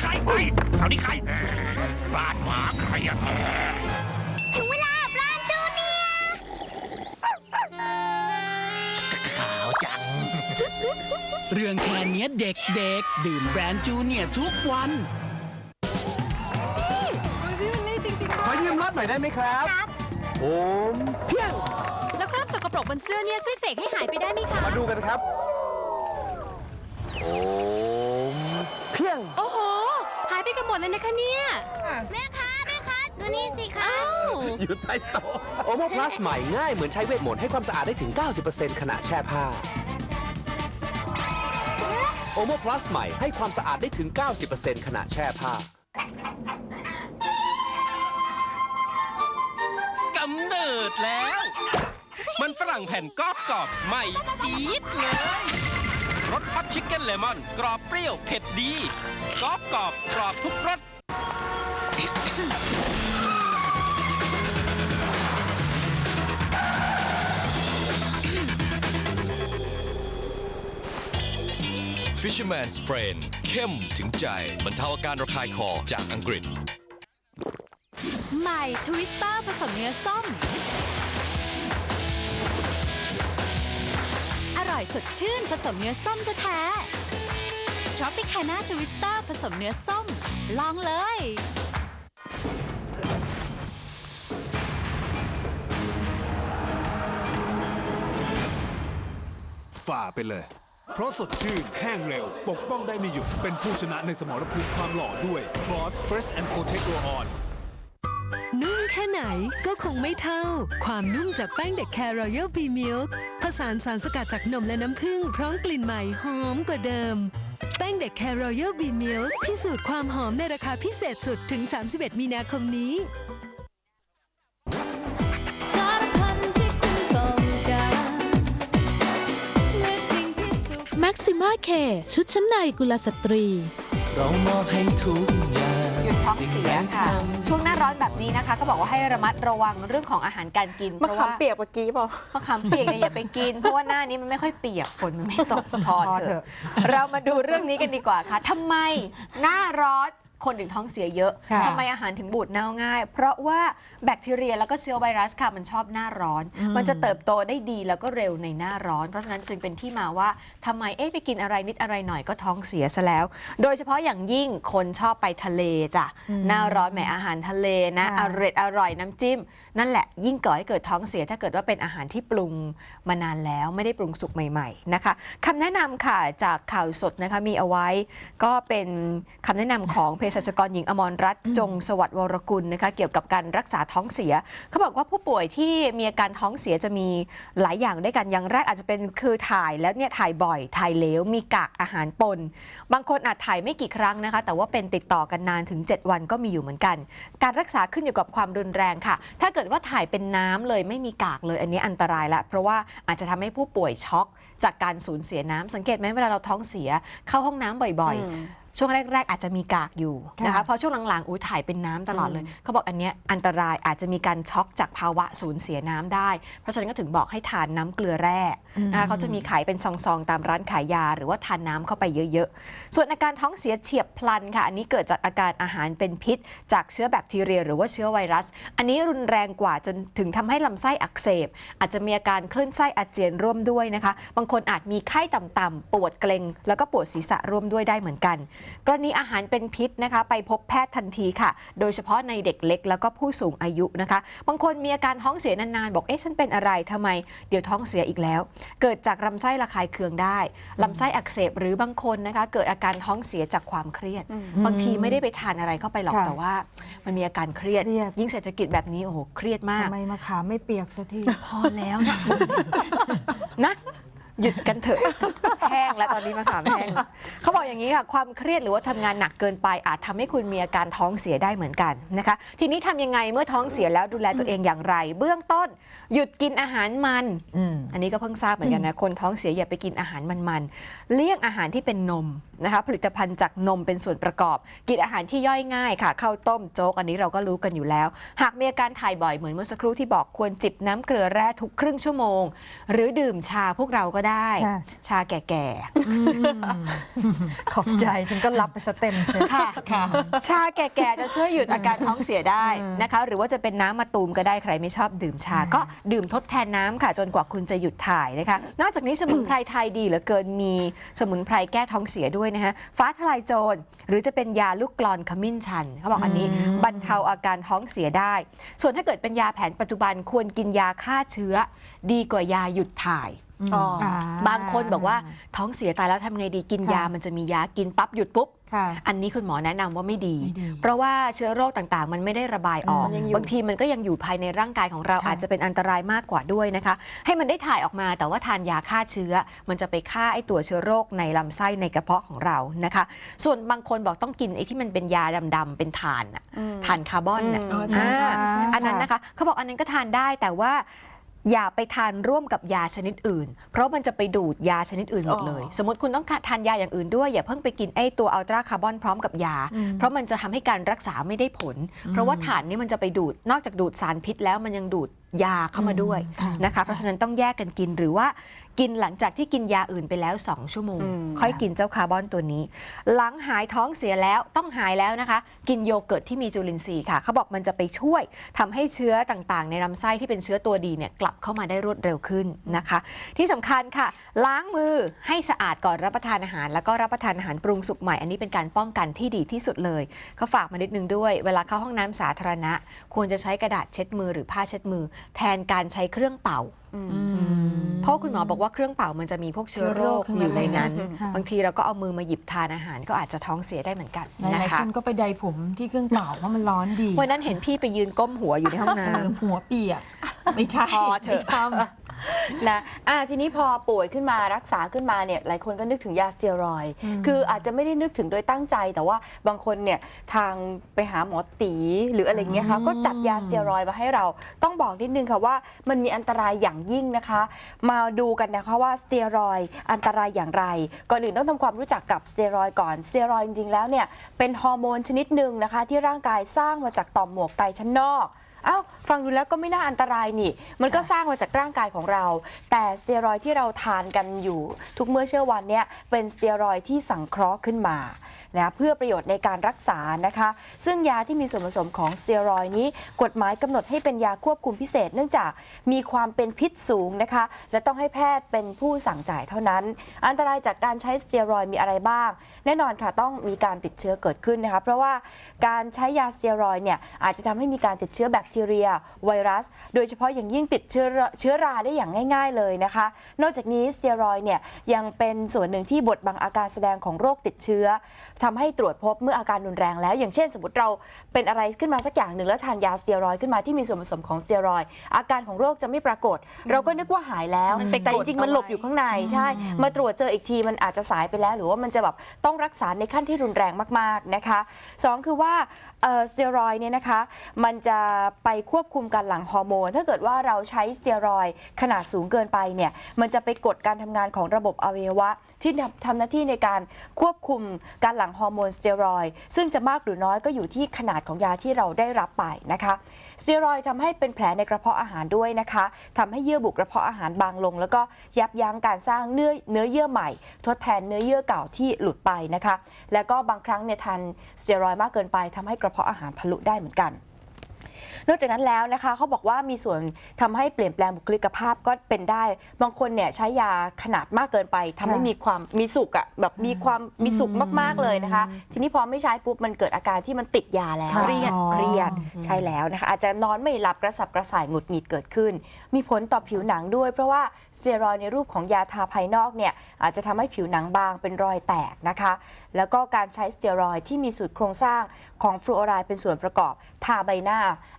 ใครไปคราวนี้ใครบ้านหมาใครอะแท้ถึงเวลาปลาจูเนียร์ขาวจัง เรื่องแค่เนี้ยเด็กๆ ดื่มแบรนด์จูเนียร์ทุกวันขอยืมรถหน่อยได้ไหมครับ ผมเพียงแล้วคราบสกปรกบนเสื้อเนี่ยช่วยเสกให้หายไปได้ไหมคะ มาดูกันครับผมเพียง โอ้โห หายไปกันหมดเลยนะคะเนี่ย แม่คะแม่คะดูนี่สิคะ อยู่ใต้โต๊ะโอโมพลัสใหม่ง่ายเหมือนใช้เวทมนต์ให้ความสะอาดได้ถึง 90%ขณะแช่ผ้าโอโมพลัสใหม่ให้ความสะอาดได้ถึง 90%ขณะแช่ผ้ากำเนิดแล้ว มันฝรั่งแผ่นกรอบกรอบใหม่จี๊ดเลย รสฮอตชิคเก้นเลมอน กรอบเปรี้ยว เผ็ดดีกรอบกรอบกรอบทุกรส Fisherman's Friend เข้มถึงใจบรรเทาอาการระคายคอจากอังกฤษ ใหม่ทวิสเตอร์ผสมเนื้อส้ม อร่อยสดชื่นผสมเนื้อส้มแท้ๆ Tropicana Twister ผสมเนื้อส้ม ลองเลย ฝ่าไปเลย เพราะสดชื่น แห้งเร็ว ปกป้องได้ไม่หยุด เป็นผู้ชนะในสมรภูมิความหล่อด้วย Tross Fresh and Protect Roll On นุ่มแค่ไหนก็คงไม่เท่า ความนุ่มจากแป้งเด็กแครรอยัลบีมิลค์ ผสานสารสกัดจากนมและน้ำผึ้งพร้อมกลิ่นใหม่หอมกว่าเดิม แป้งเด็กแครรอยัลบีมิลค์พิสูจน์ความหอมในราคาพิเศษสุดถึง 31 มีนาคมนี้สารพันที่คุณต้องการเมื่อสิ่งที่สุขแม็กซิมาเคชุดชั้นในกุลสตรี เรามอบให้ทุกอย่างหยุด ท้องเสียค่ะ ช่วงหน้าร้อนแบบนี้นะคะ ก็บอกว่าให้ระมัดระวังเรื่องของอาหารการกินมะเพราะขามว่าเปียกเมื่อกี้เปล่ามะขามเปียกเนี่ยอย่าไปกิน เพราะว่าหน้านี้มันไม่ค่อยเปียกฝนมันไม่ตกพอพอเถเถอะอะเรามาดูเรื่องนี้กันดีกว่าค่ะทำไมหน้าร้อน คนถึงท้องเสียเยอะค่ะทำไมอาหารถึงบูดเน่าง่าย เพราะว่าแบคทีเรียแล้วก็เชื้อไวรัสค่ะมันชอบหน้าร้อนมันจะเติบโตได้ดีแล้วก็เร็วในหน้าร้อน เพราะฉะนั้นจึงเป็นที่มาว่าทำไมเอ๊ะไปกินอะไรนิดอะไรหน่อยก็ท้องเสียซะแล้ว โดยเฉพาะอย่างยิ่งคนชอบไปทะเลจ้ะหน้าร้อนแหมอาหารทะเลนะอร่อยอร่อยน้ำจิ้ม นั่นแหละยิ่งก่อให้เกิดท้องเสียถ้าเกิดว่าเป็นอาหารที่ปรุงมานานแล้วไม่ได้ปรุงสุกใหม่ ๆนะคะคำแนะนำค่ะจากข่าวสดนะคะมีเอาไว้ ก็เป็นคำแนะนำของเภสัชกรหญิงอมรรัตน์จงสวัสดิ์วรกุลนะคะเกี่ยวกับการรักษาท้องเสีย เขาบอกว่าผู้ป่วยที่มีอาการท้องเสียจะมีหลายอย่างด้วยกันอย่างแรกอาจจะเป็นคือถ่ายแล้วเนี่ยถ่ายบ่อย ถ่ายเหลวมีกากอาหารปน บางคนอาจถ่ายไม่กี่ครั้งนะคะ แต่ว่าเป็นติดต่อกันนานถึง 7 วันก็มีอยู่เหมือนกัน การรักษาขึ้นอยู่กับความรุนแรงค่ะ ถ้าเกิดว่าถ่ายเป็นน้ำเลยไม่มีกากเลยอันนี้อันตรายละเพราะว่าอาจจะทำให้ผู้ป่วยช็อกจากการสูญเสียน้ำสังเกตไหมเวลาเราท้องเสียเข้าห้องน้ำบ่อยๆ ช่วงแรก ๆ อาจจะมีกากอยู่นะคะค่ะเพราะช่วงหลังๆอุ้ยถ่ายเป็นน้ำตลอดเลย เขาบอกอันเนี้ยอันตรายอาจจะมีการช็อกจากภาวะสูญเสียน้ำได้ เพราะฉะนั้นก็ถึงบอกให้ทานน้ำเกลือแร่นะคะเขาจะมีขายเป็นซองๆ ตามร้านขายยา หรือว่าทานน้ำเข้าไปเยอะๆ ส่วนอาการท้องเสียเฉียบพลันค่ะ อันนี้เกิดจากอาการอาหารเป็นพิษ จากเชื้อแบคทีเรีย หรือว่าเชื้อไวรัส อันนี้รุนแรงกว่าจนถึงทำให้ลำไส้อักเสบ อาจจะมีอาการคลื่นไส้อาเจียนร่วมด้วยนะคะ บางคนอาจมีไข้ต่ำๆปวดเกร็งแล้วก็ปวดศีรษะร่วมด้วยได้เหมือนกัน กรณีอาหารเป็นพิษนะคะ ไปพบแพทย์ทันทีค่ะ โดยเฉพาะในเด็กเล็ก แล้วก็ผู้สูงอายุนะคะ บางคนมีอาการท้องเสียนานๆ บอกเอ๊ะฉันเป็นอะไรทำไม เดี๋ยวท้องเสียอีกแล้วเกิดจากลำไส้ระคายเคืองได้ลำไส้อักเสบหรือบางคนนะคะ เกิดอาการท้องเสียจากความเครียด บางทีไม่ได้ไปทานอะไรเข้าไปหรอกค่ะแต่ว่า มันมีอาการเครียด เครียด ยิ่งเศรษฐกิจแบบนี้โอ้โหเครียดมาก ทำไมมะขามไม่เปียกสักที พอแล้วนะ นะ หยุดกันเถอะ แห้งแล้วตอนนี้มะขามแห้งเขาบอกอย่างนี้ค่ะ ความเครียดหรือว่าทำงานหนักเกินไป อาจทำให้คุณมีอาการท้องเสียได้เหมือนกันนะคะ ทีนี้ทำยังไงเมื่อท้องเสียแล้วดูแลตัวเองอย่างไร เบื้องต้น หยุดกินอาหารมัน อันนี้ก็เพิ่งทราบเหมือนกันนะคนท้องเสียอย่าไปกินอาหารมันๆเลี่ยงอาหารที่เป็นนม นะคะผลิตภัณฑ์จากนมเป็นส่วนประกอบ กินอาหารที่ย่อยง่ายค่ะข้าวต้มโจ๊กอันนี้เราก็รู้กันอยู่แล้ว หากมีอาการถ่ายบ่อยเหมือนเมื่อสักครู่ที่บอกควรจิบน้ำเกลือแร่ทุกครึ่งชั่วโมง หรือดื่มชาพวกเราก็ได้ค่ะชาแก่ๆขอบใจฉันก็รับไปสเต็มใช่ค่ะชาแก่ๆจะช่วยหยุดอาการท้องเสียได้นะคะ หรือว่าจะเป็นน้ำมะตูมก็ได้ใครไม่ชอบดื่มชา ก็ดื่มทดแทนน้ำค่ะจนกว่าคุณจะหยุดถ่ายนะคะ นอกจากนี้สมุนไพรไทยดีเหลือเกินมีสมุนไพรแก้ท้องเสียด้วยนะคะฟ้าทลายโจรหรือจะเป็นยาลูกกรอนขมิ้นชันเขาบอกอันนี้บรรเทาอาการท้องเสียได้ ส่วนถ้าเกิดเป็นยาแผนปัจจุบันควรกินยาฆ่าเชื้อ ดีกว่ายาหยุดถ่าย อ๋อบางคนบอกว่าท้องเสียตายแล้วทำไงดีกินยามันจะมียากินปั๊บหยุดปุ๊บ ค่ะ อันนี้คุณหมอแนะนำว่าไม่ดี ไม่ดีเพราะว่าเชื้อโรคต่างๆ มันไม่ได้ระบายออก มันยังอยู่บางทีมันก็ยังอยู่ภายในร่างกายของเราค่ะอาจจะเป็นอันตรายมากกว่าด้วยนะคะ ให้มันได้ถ่ายออกมาแต่ว่าทานยาฆ่าเชื้อ มันจะไปฆ่าไอ้ตัวเชื้อโรคในลำไส้ในกระเพาะของเรานะคะ ส่วนบางคนบอกต้องกินไอ้ที่มันเป็นยาดำๆเป็นถ่านน่ะถ่านคาร์บอนน่ะอ๋อใช่ใช่อ่าใช่ อันนั้นนะคะ เขาบอกอันนั้นก็ทานได้แต่ว่า อย่าไปทานร่วมกับยาชนิดอื่น เพราะมันจะไปดูดยาชนิดอื่นหมดเลย สมมติคุณต้องทานยาอย่างอื่นด้วย อย่าเพิ่งไปกินไอ้ตัวอัลตราคาร์บอนพร้อมกับยา เพราะมันจะทำให้การรักษาไม่ได้ผล เพราะว่าถ่านนี่มันจะไปดูด นอกจากดูดสารพิษแล้วมันยังดูด ยาเข้ามาด้วยนะคะ เพราะฉะนั้นต้องแยกกันกินหรือว่ากินหลังจากที่กินยาอื่นไปแล้ว 2 ชั่วโมง ค่อยกินเจ้าคาร์บอนตัวนี้ หลังหายท้องเสียแล้วต้องหายแล้วนะคะ กินโยเกิร์ตที่มีจุลินทรีย์ค่ะ เขาบอกมันจะไปช่วยทำให้เชื้อต่างๆ ในลำไส้ที่เป็นเชื้อตัวดีเนี่ยกลับเข้ามาได้รวดเร็วขึ้นนะคะ ที่สำคัญค่ะ ล้างมือให้สะอาดก่อนรับประทานอาหาร แล้วก็รับประทานอาหารปรุงสุกใหม่อันนี้เป็นการป้องกันที่ดีที่สุดเลยเขาฝากมานิดนึงด้วย เวลาเข้าห้องน้ำสาธารณะ ควรจะใช้กระดาษเช็ดมือหรือผ้าเช็ดมือแทนการใช้เครื่องเป่า เพราะคุณหมอบอกว่าเครื่องเป่ามันจะมีพวกเชื้อโรคเชื้อโรคอยู่ในนั้นค่ะบางทีเราก็เอามือมาหยิบทานอาหารก็อาจจะท้องเสียได้เหมือนกันหนะลายๆคะคนก็ไปใดผมที่เครื่องเป่าเพราะมันร้อนดีวันนั้นเห็นพี่ไปยืนก้มหัวอยู่ในห้องน้ เออหัวเปียกไม่ใช่พอเถอะไม่ท นะอะทีนี้พอป่วยขึ้นมารักษาขึ้นมาเนี่ยหลายคนก็นึกถึงยาสเตียรอยด์คืออาจจะไม่ได้นึกถึงโดยตั้งใจ แต่ว่าบางคนเนี่ยทางไปหาหมอตีหรืออะไรเงี้ยค่ะก็จัดยาสเตียรอยด์มาให้เราต้องบอกนิดนึงค่ะว่ามันมีอันตรายอย่างยิ่งนะคะ มาดูกันนะคะว่าสเตียรอยด์อันตรายอย่างไร ก่อนอื่นต้องทำความรู้จักกับสเตียรอยด์ก่อนสเตียรอยด์จริงๆแล้วเนี่ยเป็นฮอร์โมนชนิดหนึ่งนะคะ ที่ร่างกายสร้างมาจากต่อมหมวกไตชั้นนอกเอ้าฟังดูแล้วก็ไม่น่าอันตรายนี่ มันก็สร้างมาจากร่างกายของเรา แต่สเตียรอยด์ที่เราทานกันอยู่ ทุกเมื่อเชื่อวันเนี่ยเป็นสเตียรอยด์ที่สังเคราะห์ขึ้นมานะเพื่อประโยชน์ในการรักษานะคะ ซึ่งยาที่มีส่วนผสมของสเตียรอยด์นี้ กฎหมายกำหนดให้เป็นยาควบคุมพิเศษ เนื่องจากมีความเป็นพิษสูงนะคะ และต้องให้แพทย์เป็นผู้สั่งจ่ายเท่านั้น อันตรายจากการใช้สเตียรอยด์มีอะไรบ้าง แน่นอนค่ะต้องมีการติดเชื้อเกิดขึ้นนะคะ เพราะว่าการใช้ยาสเตียรอยด์เนี่ยอาจจะทำให้มีการติดเชื้อแบคทีเรีย ไวรัส โดยเฉพาะอย่างยิ่งติดเชื้อราเชื้อราได้อย่างง่าย ๆ เลยนะคะ นอกจากนี้สเตียรอยด์เนี่ยยังเป็นส่วนหนึ่งที่บดบังอาการแสดงของโรคติดเชื้อทำให้ตรวจพบเมื่ออาการรุนแรงแล้ว อย่างเช่น สมมติเราเป็นอะไรขึ้นมาสักอย่างหนึ่งแล้วทานยาสเตียรอยด์ขึ้นมาที่มีส่วนผสมของสเตียรอยด์อาการของโรคจะไม่ปรากฏ เราก็นึกว่าหายแล้วมันไปแต่จริงๆมันหลบอยู่ข้างในใช่ มาตรวจเจออีกทีมันอาจจะสายไปแล้ว หรือว่ามันจะแบบต้องรักษาในขั้นที่รุนแรงมากๆนะคะสองคือว่าเอ่อ สเตียรอยเนี่ยนะคะมันจะไปควบคุมการหลั่งฮอร์โมน ถ้าเกิดว่าเราใช้สเตียรอยขนาดสูงเกินไปเนี่ยมันจะไปกดการทำงานของระบบอวัยวะ ที่ทำหน้าที่ในการควบคุมการหลั่งฮอร์โมนสเตียรอยซึ่งจะมากหรือน้อยก็อยู่ที่ขนาดของยาที่เราได้รับไปนะคะ สเตียรอยด์ทำให้เป็นแผลในกระเพาะอาหารด้วยนะคะทำให้เยื่อบุกระเพาะอาหารบางลง แล้วก็ยับยั้งการสร้างเนื้อเนื้อเยื่อใหม่ ทดแทนเนื้อเยื่อเก่าที่หลุดไปนะคะ แล้วก็บางครั้งเนี่ยทานสเตียรอยมากเกินไปทำให้กระเพาะอาหารทะลุได้เหมือนกัน นอกจากนั้นแล้วนะคะเขาบอกว่ามีส่วนทำให้เปลี่ยนแปลงบุคลิกภาพก็เป็นได้ บางคนเนี่ยใช้ยาขนาดมากเกินไปทำให้ค่ะมีความมีสุขอะแบบมีความมีสุขมากๆเลยนะคะ ทีนี้พอไม่ใช้ปุ๊บมันเกิดอาการที่มันติดยาแล้วเครียดเครียดใช่แล้วนะคะ อาจจะนอนไม่หลับกระสับกระส่ายหงุดหงิดเกิดขึ้น มีผลต่อผิวหนังด้วย เพราะว่าสเตียรอยด์ในรูปของยาทาภายนอกเนี่ยอาจจะทำให้ผิวหนังบางเป็นรอยแตกนะคะแล้วก็การใช้สเตียรอยที่มีสูตรโครงสร้างของฟลูออไรด์เป็นส่วนประกอบ ทาใบหน้า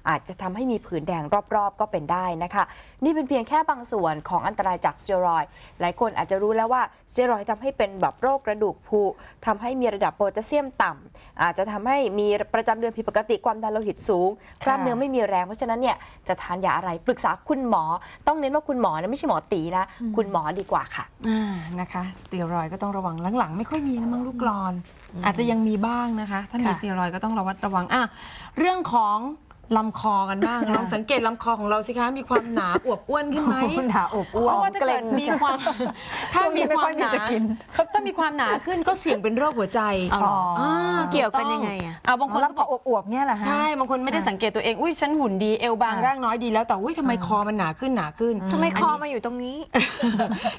อาจจะทำให้มีผื่นแดงรอบๆ ก็เป็นได้นะคะ นี่เป็นเพียงแค่บางส่วนของอันตรายจากสเตียรอยด์หลายคนอาจจะรู้แล้วว่าสเตียรอยด์ทำให้เป็นแบบโรคกระดูกผุทำให้มีระดับโพแทสเซียมต่ำอาจจะทำให้มีประจำเดือนผิดปกติความดันโลหิตสูงกล้ามเนื้อไม่มีแรง เพราะฉะนั้นเนี่ยจะทานยาอะไรปรึกษาคุณหมอ ต้องเน้นว่าคุณหมอนะไม่ใช่หมอตีนะ คุณหมอดีกว่าค่ะอ่านะคะสเตียรอยด์ก็ต้องระวังหลังๆ ไม่ค่อยมีนะมั้งลูกกรอนอาจจะยังมีบ้างนะคะ ถ้ามีค่ะสเตียรอยด์ก็ต้องระวัดระวังอะเรื่องของ ลำคอกันบ้างลองสังเกตลำคอของเราสิคะมีความหนาอวบอ้วนขึ้นไหมหนาอบอ้วเพนราะว่าถ้าเกิดมีความถ้าช่วงนี้มีความไม่ค่อยมีหนาจะกินเขาถ้ามีความหนาขึ้นก็เสี่ยงเป็นโรคหัวใจอ๋ออ่าเกี่ยวกันถูต้ยังไงอะอ่าบางคนก็บอกอวบๆเนี่ยแหละใช่บางคนไม่ได้สังเกตตัวเองอุ้ยฉันหุ่นดีเอวบางร่างน้อยดีแล้วแต่อุ้ยทำไมคอมันหนาขึ้นหนาขึ้น ทำไมอันคอนี้มาอยู่ตรงนี้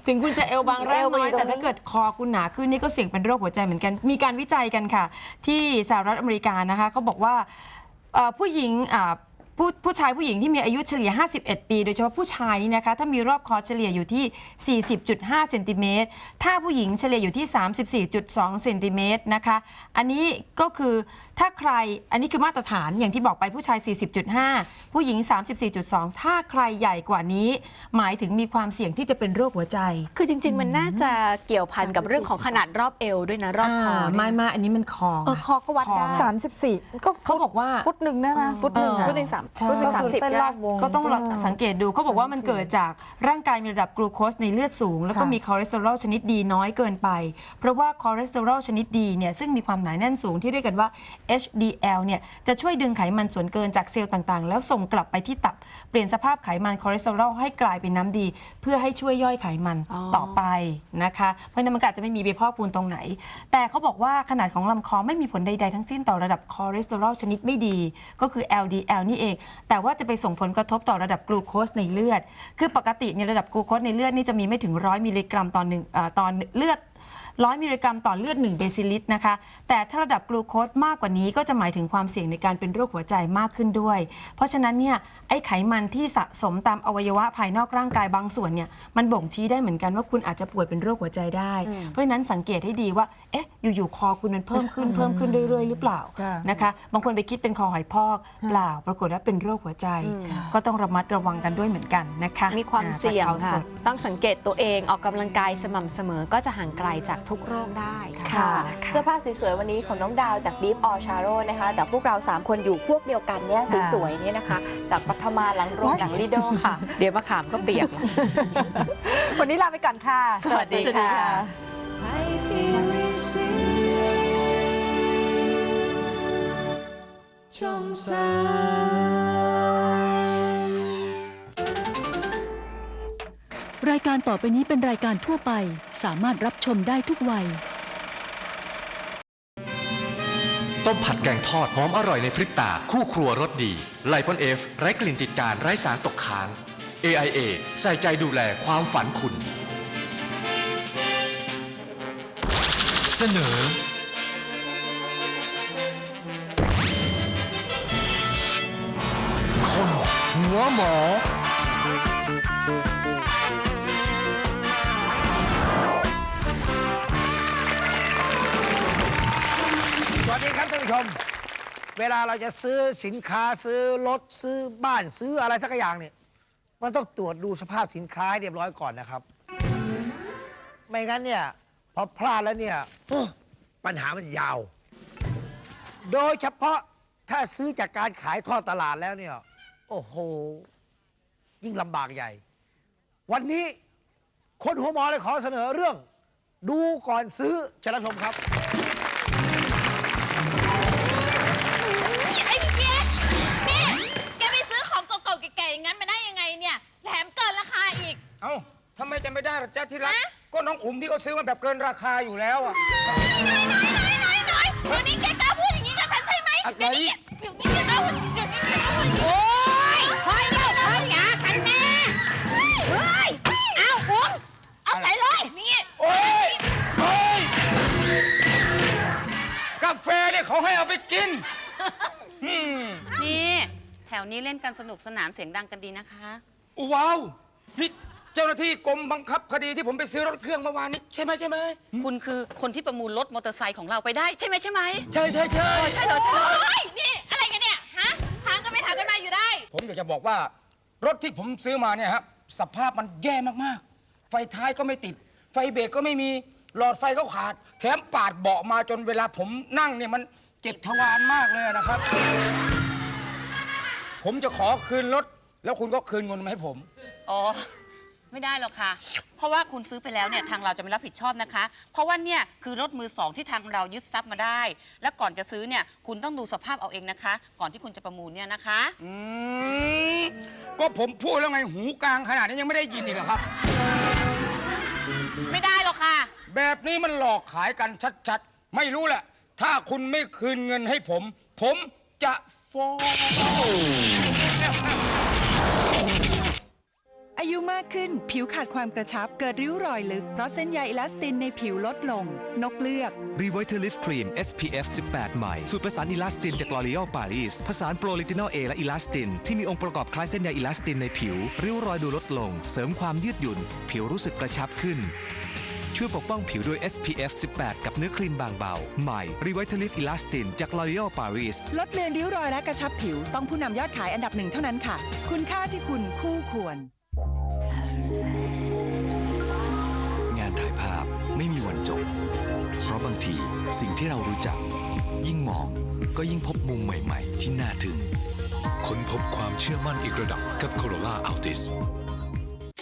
ถึงคุณจะเอวบางร่างเอวมาน้ออยยู่ตรงแต่ถ้านี้เกิดคอคุณหนาขึ้นนี่ก็เสี่ยงเป็นโรคหัวใจเหมือนกัน มีการวิจัยกันค่ะ ที่สหรัฐอเมริกานะคะเขาบอกว่าเอ่อ ผู้หญิงอ่า ผู้ผู้ชายผู้หญิงที่มีอายุเฉลี่ย 51 ปี โดยเฉพาะผู้ชายนี่นะคะ ถ้ามีรอบคอเฉลี่ยอยู่ที่ 40.5เซนติเมตร ถ้าผู้หญิงเฉลี่ยอยู่ที่ 34.2เซนติเมตรนะคะ อันนี้ก็คือถ้าใคร อันนี้คือมาตรฐานอย่างที่บอกไปผู้ชาย 40.5 ผู้หญิง 34.2 ถ้าใครใหญ่กว่านี้ หมายถึงมีความเสี่ยงที่จะเป็นโรคหัวใจ คือจริง ๆ มันน่าจะเกี่ยวพันกับเรื่องของขนาดรอบเอวด้วยนะรอบคอาเนี่ยไม่ไม่อันนี้มันคอเออคอก็วัดได้สามสิบสี่ก็เขาบอกว่าฟุตหนึ่งได้ไหมฟุตหนึ่งอะฟุตหนึ่งสามใช่ฟุตหนึ่งสามสิบเส้นรอบวง ก็ต้องสังเกตดูเขาบอกว่ามันเกิดจากร่างกายมีระดับกลูโคสในเลือดสูง แล้วก็ค่ะ มีคอเลสเตอรอลชนิดดีน้อยเกินไป เพราะว่าคอเลสเตอรอลชนิดดีเนี่ยซึ่งมีความหนาแน่นสูงที่เรียกกันว่า HDL เนี่ยจะช่วยดึงไขมันส่วนเกินจากเซลล์ต่างๆ แล้วส่งกลับไปที่ตับ เปลี่ยนสภาพไขมันคอเลสเตอรอลให้กลายเป็นน้ำดี เพื่อให้ช่วยย่อยไขมันอ๋อ ต่อไปนะคะเพราะฉะนั้นมันก็อาจจะไม่มีไปพอกพูนตรงไหน แต่เขาบอกว่าขนาดของลำคอไม่มีผลใดๆทั้งสิ้นต่อระดับคอเลสเตอรอลชนิดไม่ดี ก็คือ LDL นี่เองแต่ว่าจะไปส่งผลกระทบต่อระดับกลูโคสในเลือด คือปกติในยระดับกลูโคสในเลือดนี่จะมีไม่ถึงร้อยมิลลิกรัมต่อหนึ่งเอ่อต่อเลือด 100 มิลลิกรัมต่อเลือด 1 เดซิลิตรนะคะ แต่ถ้าระดับกลูโคสมากกว่านี้ก็จะหมายถึงความเสี่ยงในการเป็นโรคหัวใจมากขึ้นด้วย เพราะฉะนั้นเนี่ยไอ้ไขมันที่สะสมตามอวัยวะภายนอกร่างกายบางส่วนเนี่ยมันบ่งชี้ได้เหมือนกันว่าคุณอาจจะป่วยเป็นโรคหัวใจได้ เพราะฉะนั้นสังเกตให้ดีว่าเอ๊ะอยู่ๆคอคุณมันเพิ่มขึ้นเพิ่มขึ้นเรื่อยๆ หรือเปล่าค่ะนะคะ บางคนไปคิดเป็นคอหอยพอกเปล่า ปรากฏว่าเป็นโรคหัวใจ ก็ต้องระมัดระวังกันด้วยเหมือนกันนะคะ มีความเสี่ยงอ่าตะค่ะขาสดต้องสังเกตตัวเองออกกำลังกายสม่ำเสมอก็จะห่างไกลจากทุกโรคได้ค่ะค่ะ เสื้อผ้าสวยๆวันนี้ของน้องดาวจาก Deep All Shadow นะคะ แต่พวกเรา 3 คนอยู่พวกเดียวกันเนี่ยสวยๆเนี่ยนะคะ จากปัทมาหลังโรงหนังลิโดค่ะ เดี๋ยวมาขามก็เปียกละวันนี้ลาไปก่อนค่ะ สวัสดีค่ะ รายการต่อไปนี้เป็นรายการทั่วไป สามารถรับชมได้ทุกวัย ต้มผัดแกงทอดหอมอร่อยในพริบตา คู่ครัวรสดีไลปอนเอฟไร้กลิ่นติดการไร้สารตกค้าง AIA ใส่ใจดูแลความฝันคุณ เสนอ คนหัวหมอ ครับท่านผู้ชม เวลาเราจะซื้อสินค้าซื้อรถซื้อบ้านซื้ออะไรสักอย่างเนี่ย มันต้องตรวจดูสภาพสินค้าให้เรียบร้อยก่อนนะครับ ไม่งั้นเนี่ยพอพลาดแล้วเนี่ยโอ้ปัญหามันยาว โดยเฉพาะถ้าซื้อจากการขายทอดตลาดแล้วเนี่ย โอ้โห ยิ่งลำบากใหญ่ วันนี้คนหัวหมอเลยขอเสนอเรื่อง ดูก่อนซื้อเชิญรับชมครับ เอ้าทำไมจะไม่ได้ล่ะจ๊ะที่รักก็น้องอุ๋มที่เขาซื้อมาแบบเกินราคาอยู่แล้วอะน้อยน้อยวันนี้แกกล้าพูดอย่างนี้กับฉันใช่ไหมอะไร เดี๋ยวนี้เดี๋ยวนี้แกกล้าพูดเดี๋ยวนี้แกกล้าพูดอย่างนี้โอ๊ยคอยเดี๋ยวคอยหยากันแน่เฮ้ยเอาบุ้งเอาไปเลยนี่โอ๊ยโอ๊ยกาแฟเนี่ยเขาให้เอาไปกิน นี่ แถวนี้เล่นกันสนุกสนานเสียงดังกันดีนะคะ ว้าว นี่ เจ้าหน้าที่กรมบังคับคดีที่ผมไปซื้อรถเครื่องเมื่อวานนี้ใช่ไหมใช่ไหมคุณคือคนที่ประมูลรถมอเตอร์ไซค์ของเราไปได้ใช่ไหมใช่ไหมใช่ใช่ใช่ใช่เหรอใช่เหรอเฮ้ยนี่อะไรกันเนี่ยฮะถามก็ไม่ถามกันมาอยู่ได้ ผมอยากจะบอกว่ารถที่ผมซื้อมาเนี่ยครับสภาพมันแย่มากๆ ไฟท้ายก็ไม่ติด ไฟเบรกก็ไม่มีหลอดไฟก็ขาด แถมปาดเบาะมาจนเวลาผมนั่งเนี่ยมันเจ็บทวารมากเลยนะครับ ผมจะขอคืนรถแล้วคุณก็คืนเงินมาให้ผม อ๋อ ไม่ได้หรอกค่ะ เพราะว่าคุณซื้อไปแล้วเนี่ยทางเราจะไม่รับผิดชอบนะคะ เพราะว่าเนี่ยคือรถมือสองที่ทางเรายึดทรัพย์มาได้ และก่อนจะซื้อเนี่ยคุณต้องดูสภาพเอาเองนะคะ ก่อนที่คุณจะประมูลเนี่ยนะคะ อืมก็ผมพูดแล้วไงหูกลางขนาดนี้ยังไม่ได้ยินอีกเหรอครับ ไม่ได้หรอกค่ะ แบบนี้มันหลอกขายกันชัดๆ ไม่รู้แหละ ถ้าคุณไม่คืนเงินให้ผม ผมจะฟ้อง ขึ้น ผิวขาดความกระชับ เกิดริ้วรอยลึก เพราะเส้นใยอิลาสตินในผิวลดลง นกเลือกรีไวท์เทลิฟครีม SPF 18 ใหม่ สูตรผสานอิลาสตินจากลอรี a l ปารีสผสานโปรลิตินอลเอและอิลาสติน ที่มีองค์ประกอบคล้ายเส้นใยอิลาสตินในผิว ริ้วรอยดูลดลง เสริมความยืดหยุ่น ผิวรู้สึกกระชับขึ้นช่วยปกป้องผิวด้วย SPF 18 กับเนื้อครีมบางเบา ใหม่รีไวท์เทลิฟอิลาสตินจากลอรี a l ปารีสลดเลือนริ้วรอยและกระชับผิว ต้องผู้นำยอดขายอันดับหนึ่งเท่านั้นค่ะ คุณค่าที่คุณคู่ควรายภาพไม่มีวันจบ เพราะบางทีสิ่งที่เรารู้จัก ยิ่งมองก็ยิ่งพบมุมใหม่ ๆ ที่น่าทึ่งค้นพบความเชื่อมั่นอีกระดับกับ Corolla Altis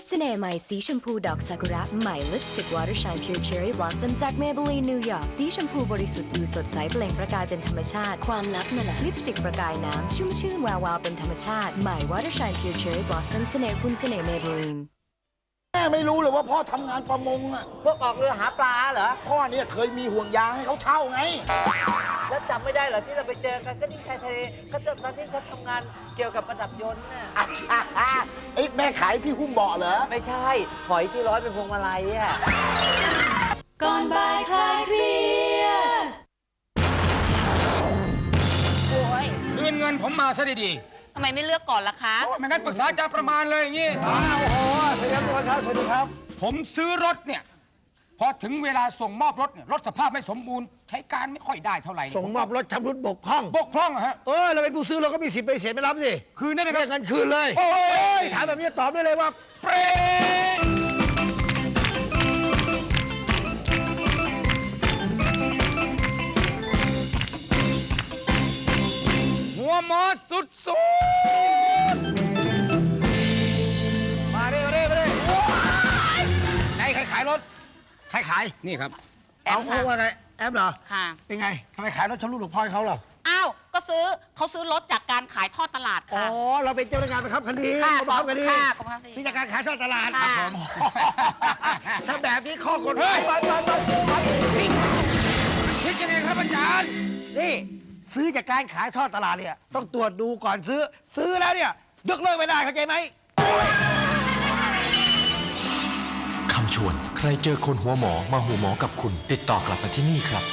เสน่ห์ใหม่สีชมพูดอกซากุระใหม่ลิปสติก Watershine Pure Cherry Blossom จาก Maybelline New York สีชมพูบริสุทธิ์ดูสดใสเปล่งประกายเป็นธรรมชาติ ความลับนั่นแหละลิปสติกประกายน้ำชุ่มชื่นแวววาวเป็นธรรมชาติใหม่ Watershine Pure Cherry Blossom เสน่ห์คุณเสน่ห์ Maybelline แม่ไม่รู้เลยว่าพ่อทำงานประมงอะพวกออกเรือหาปลาเหรอ พ่อเนี่ยเคยมีห่วงยางให้เขาเช่าไง แล้วจำไม่ได้เหรอที่เราไปเจอกันก็ที่ชายทะเลก็ตอนที่เขาทำงานเกี่ยวกับประดับยนต์น่ะไอ้แม่ขายที่หุ้มเบาะเหรอ ไม่ใช่ หอยที่ร้อยเป็นพวงมาลัยอะ ก่อนบ่ายคลายเครียดโอ้ยคืนเงินผมมาซะดีทำไมไม่เลือกก่อนล่ะคะๆโอ้ยไม่งั้นปรึกษาอาจารย์ประมาณเลยอย่างนี้อ้าวโอ้โห สวัสดีครับทุกคนครับ สวัสดีครับ ผมซื้อรถเนี่ย พอถึงเวลาส่งมอบรถเนี่ยรถสภาพไม่สมบูรณ์ใช้การไม่ค่อยได้เท่าไหร่ส่งมอบรถชำรุดบกพร่อง บกพร่องอะฮะ เออเราเป็นผู้ซื้อเราก็มีสิทธิ์ไปเสียไม่รับสิคืนได้ไหมครับเรียกเงินคืนเลยโอ้ยถามแบบนี้ตอบได้เลยว่า เปรย์หัวหมอสุดสุด ใครขายนี่ครับเอาเอาว่าไงแอปเหรอค่ะ เป็นไงทำไมขายรถชำรุดบกพร่องให้เขาเหรออ้าว ก็ซื้อเขาซื้อรถจากการขายทอดตลาดอ๋อค่ะ เราเป็นเจ้าพนักงานบังคับคดีค่ะบังคับคดีค่ะบังคับคดีซื้อจากการขายทอดตลาดค่ะผมถ้าแบบนี้ข้อกฎหมายไปไปไปไปคิดยังไงครับอาจารย์นี่ซื้อจากการขายทอดตลาดเนี่ยต้องตรวจดูก่อนซื้อ ซื้อแล้วเนี่ยยกเลิกไม่ได้เข้าใจไหม คำชวน ใครเจอคนหัวหมอมาหูหมอกับคุณ ติดต่อกลับมาที่นี่ครับ